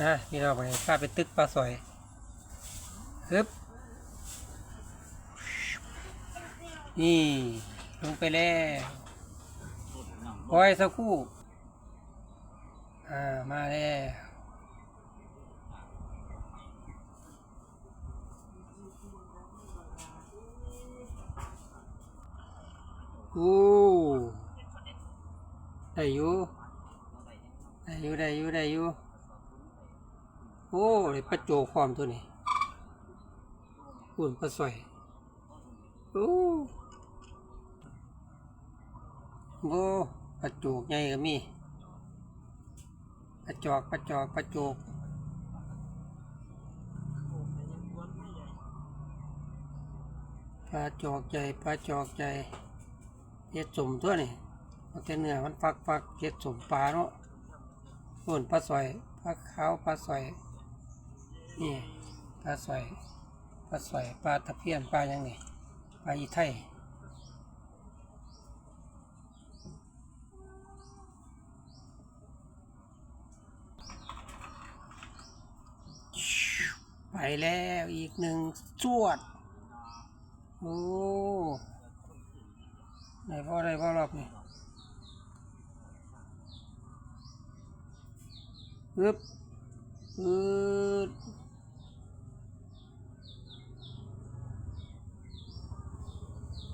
ฮะพี่น้องไปข้าไปตึกปลาสอยฮึบนี่ลงไปแล้วคอยสักคู่ อ่า มาแล้วโอ้ได้อยู่ได้อยู่ได้อยู่ได้อยู่ โอ้เลยปลาโจความตัวนี้ปุ่นปลาสอยโอ้โอ้ปลาโจกใหญ่ก็มีปลาจอกปลาจอกปลาโจกปลาจอกใหญ่ปลาจอกใหญ่เห็ดสมตัวนี่มันแต่เนื้อมันฟักฟักเห็ดสมปลาเนาะปุ่นปลาสอยปลาขาวปลาสอย นี่ปลาสอยปลาสอยปลาตะเพียนปลาอย่างนี้ปลาอีไทยไปแล้วอีกหนึ่งจวด โอ้ได้พ่อได้พ่อรอบนี่ปึ๊บปึ๊บ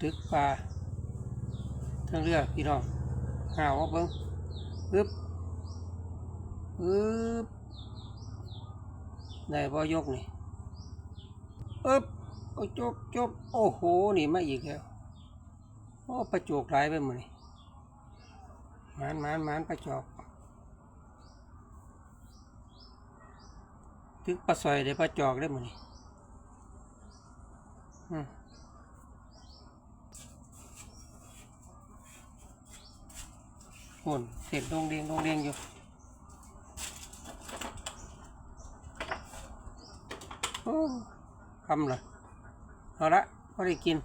ตึกปลาทั้งเรือพี่น้องหาวเอาเบิ้งปึ๊บปึ๊บได้บ่ยกนี่ปึ๊บโอ้จบจบโอ้โห นี่มาอีกแล้วโอ้ประจวกหลายไปหมดนี่มานมานมานประจกตึกปลาซอยได้ปลาจอกได้หมดนี่อืม หุ่นเสียงดงเดงดงเดงอยู่คำเลยเอาละพอได้กิน